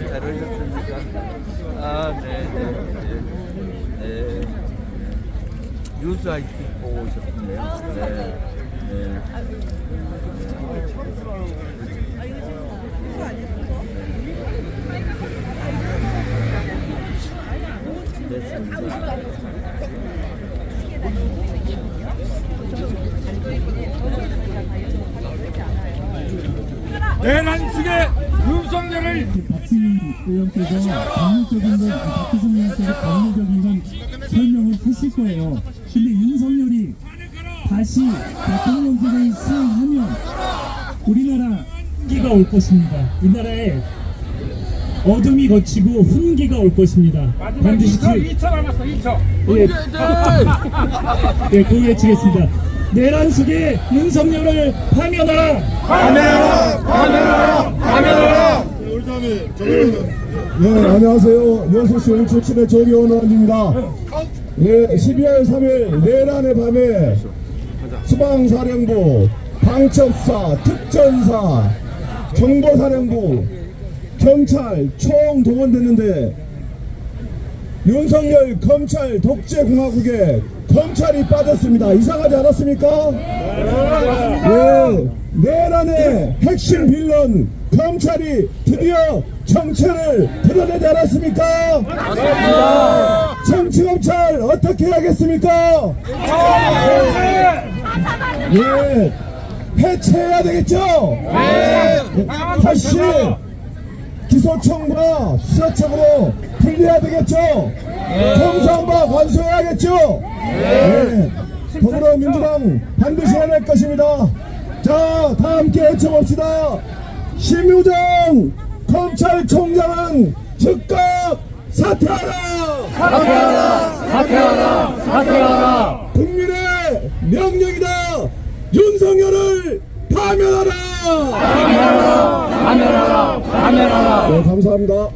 네, 잘 오셨습니까? 아, 네, 네, 네. 네. 뉴스 아이티 보고 오셨군요. 네. 네. 네. 됐습니다. 내란식의 윤석열을 박승희 의원께서 법률적인 건, 박희승 의원께서 법률적인 건 설명을 하실 거예요. 근데 윤석열이 다시 대통령직을 수행하면 우리나라 훈기가 올 것입니다. 이 나라에 어둠이 거치고 훈기가 올 것입니다. 반드시 그, 2초 남았어 2초 예, 예, 그 외치겠습니다. 내란 속에 윤석열을 파면하라! 네, 안녕하세요. 여수시 출신의 조기원 의원입니다. 예, 12월 3일 내란의 밤에 수방사령부, 방첩사, 특전사, 정보사령부, 경찰 총 동원됐는데 윤석열 검찰 독재공화국에 검찰이 빠졌습니다. 이상하지 않았습니까? 예, 내란의 핵심 빌런 검찰이 드디어 정체를 드러내지 않았습니까? 맞습니다. 정치 검찰 어떻게 해야겠습니까? 예, 해체해야 되겠죠? 네. 다시 기소청과 수사청으로 분리해야 되겠죠? 검사과 관소해야겠죠? 네. 더불어민주당 반드시 해낼 것입니다. 자, 다 함께 외쳐봅시다. 심유정 검찰총장은 즉각 사퇴하라! 사퇴하라! 사퇴하라! 사퇴하라! 국민의 명령이다! 윤석열을 파면하라! 파면하라! 파면하라! 네, 감사합니다.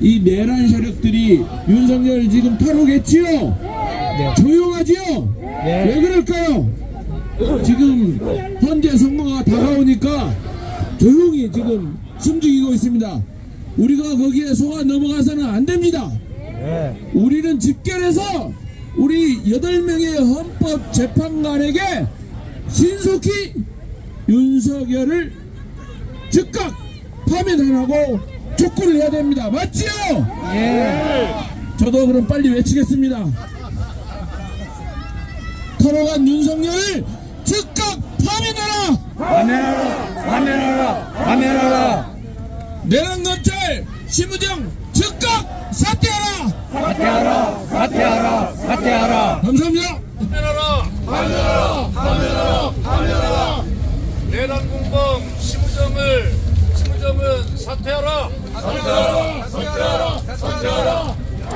이 내란 세력들이 윤석열 지금 탈옥했지요? 조용하지요? 왜 그럴까요? 지금 현재 선거가 다가오니까 조용히 지금 숨죽이고 있습니다. 우리가 거기에 속아 넘어가서는 안 됩니다. 우리는 집결해서 우리 8명의 헌법재판관에게 신속히 윤석열을 즉각 파면하라고 촉구를 해야 됩니다. 맞지요? 예. 저도 그럼 빨리 외치겠습니다. 탈옥한 윤석열 을 즉각 파면하라! 파면하라 파면하라 내란 검찰 심우정 즉각 사퇴하라! 사퇴하라 사퇴하라 사퇴하라 감사합니다. 내란 공범 심우정을 심우정은 사퇴하라.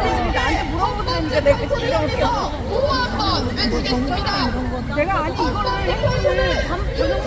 나한테 물어보는데 내가 그 찾아볼게요. 보호 한번 외치겠습니다. 내가 아니 이거를 행동을 밤 저녁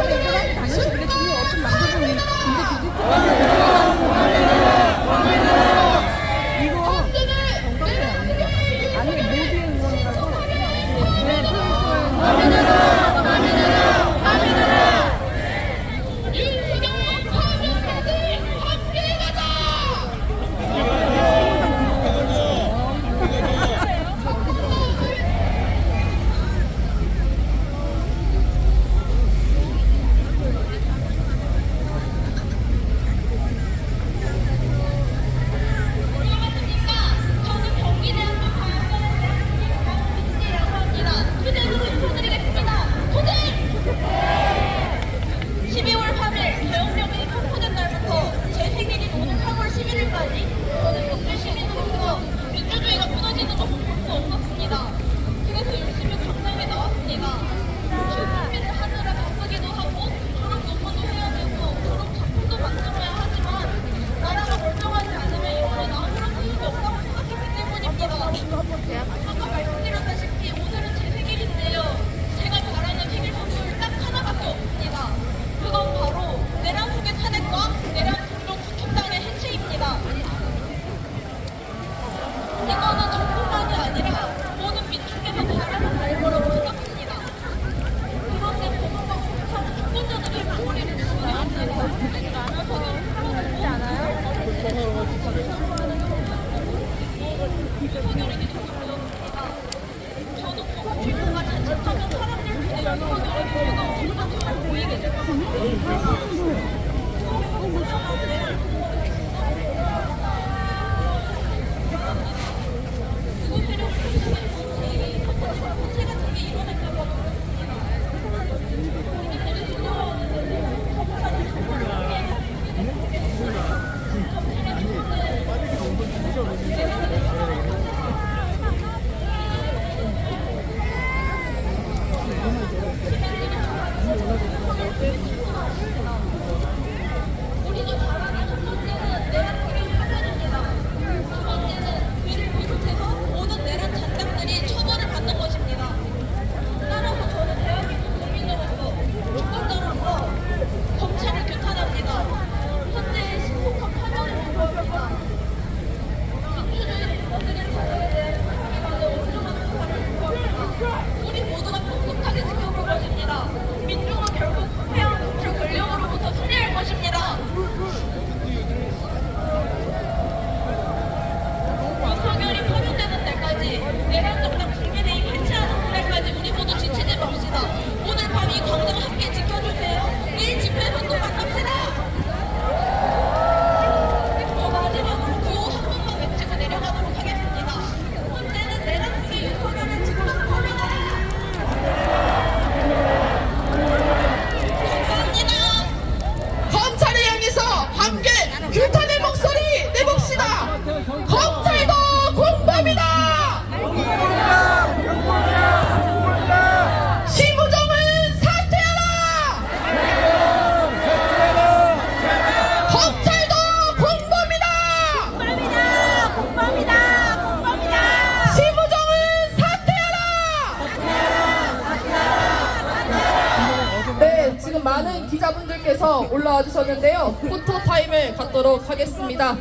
있었는데요. 포토 타임을 갖도록 하겠습니다.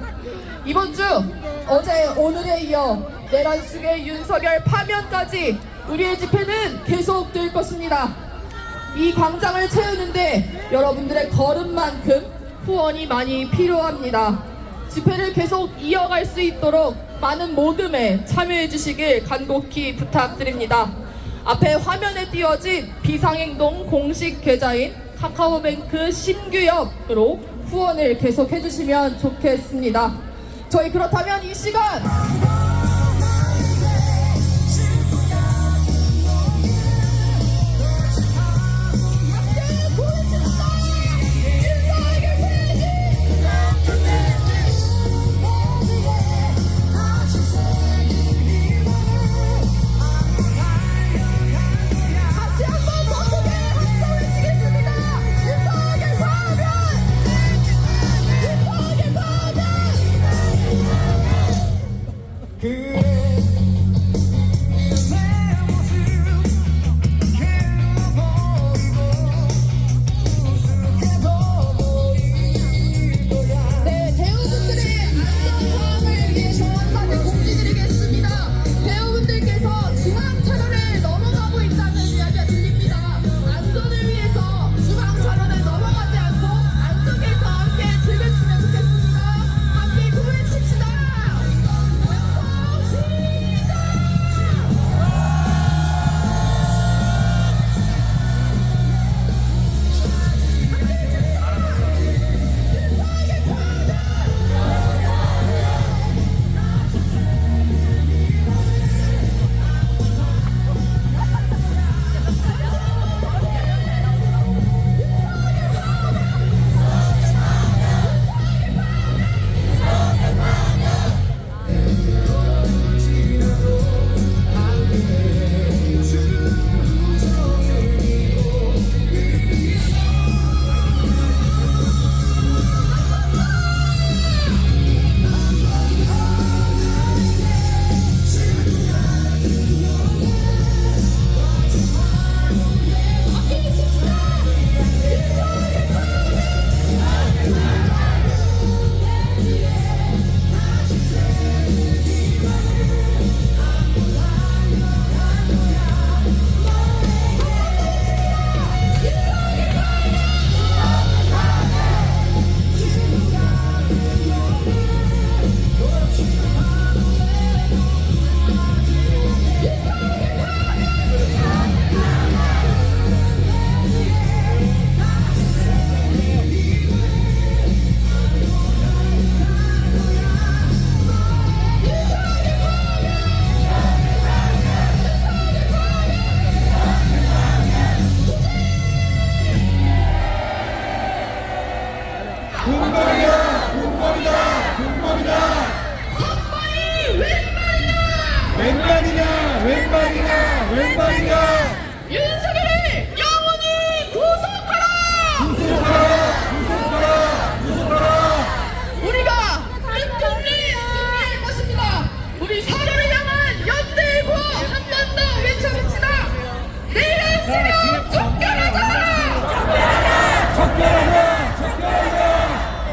이번 주 어제 오늘에 이어 내란숙의 윤석열 파면까지 우리의 집회는 계속될 것입니다. 이 광장을 채우는데 여러분들의 걸음만큼 후원이 많이 필요합니다. 집회를 계속 이어갈 수 있도록 많은 모금에 참여해 주시길 간곡히 부탁드립니다. 앞에 화면에 띄워진 비상행동 공식 계좌인 카카오뱅크 신규협으로 후원을 계속해 주시면 좋겠습니다. 저희 그렇다면 이 시간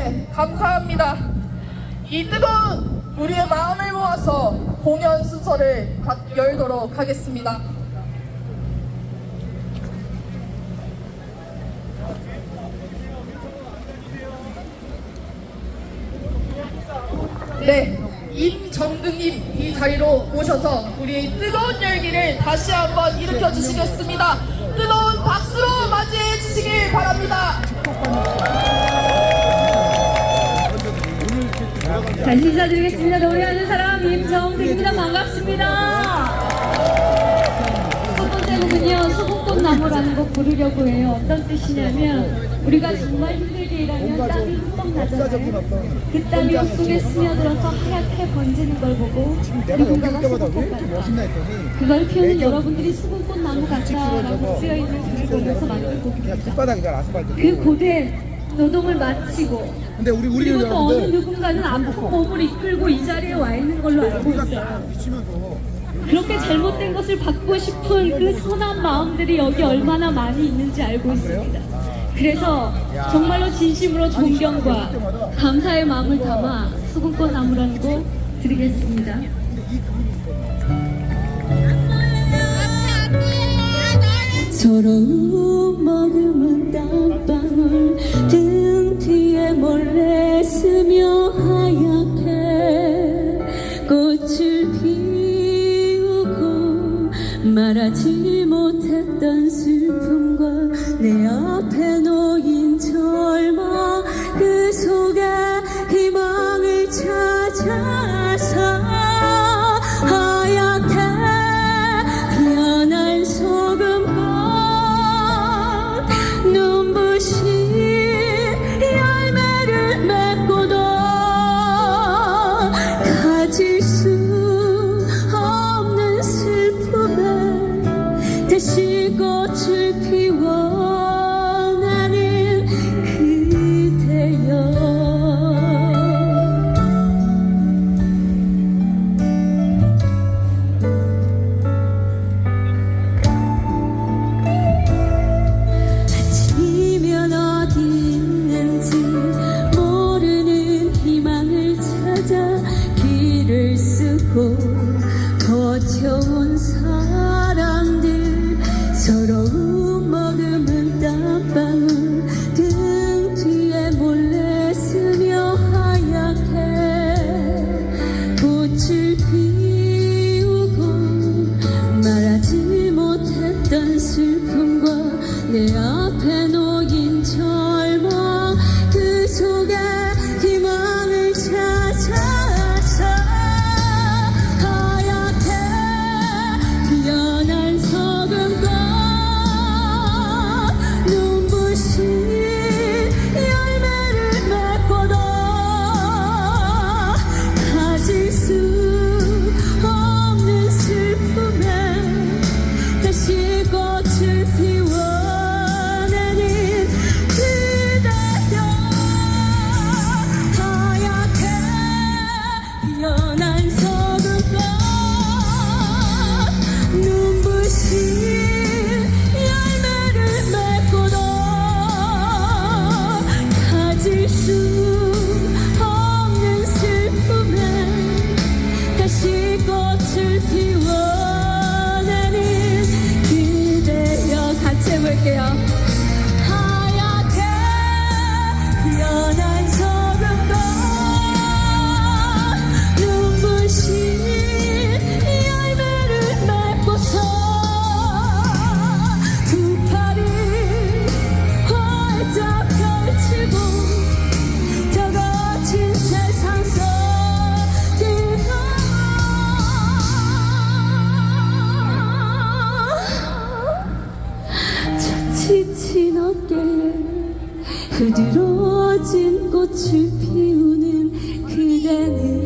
네, 감사합니다. 이 뜨거운 우리의 마음을 모아서 공연 순서를 가- 열도록 하겠습니다. 네, 임정근님 이 자리로 오셔서 우리의 뜨거운 열기를 다시 한번 일으켜 주시겠습니다. 뜨거운 박수로 맞이해 주시길 바랍니다. 다시 인사드리겠습니다. 노래하는 사람 임정택입니다. 반갑습니다. 첫 번째 곡은요, 소금꽃 나무라는 곡 부르려고 해요. 어떤 뜻이냐면, 우리가 정말 힘들게 일하면 땀이 흠뻑 나잖아요. 그 땀이 옷 속에 스며들어서 하얗게 번지는 걸 보고, 누군가가 소금꽃 같다. 그걸 피우는 여러분들이 소금꽃 나무 같다라고 쓰여있는 글을 보면서 만든 곡입니다. 그 고된 노동을 마치고 근데 우리 우리 그리고 또 어느 누군가는 아픈 몸을 이끌고 이 자리에 와 있는 걸로 알고 있어요. 그렇게 잘못된 것을 받고 싶은 그 선한 마음들이 여기 얼마나 많이 있는지 알고 있습니다. 그래서 정말로 진심으로 존경과 감사의 마음을 담아 수금꽃 나무라는 곡 드리겠습니다. 서로 머금은 땀방울 등 뒤에 몰래 스며 하얗게 꽃을 피우고 말하지 못했던 슬픔과 내 앞에 슬픔과 내 앞에 어깨에 그들어진 꽃을 피우는 그대는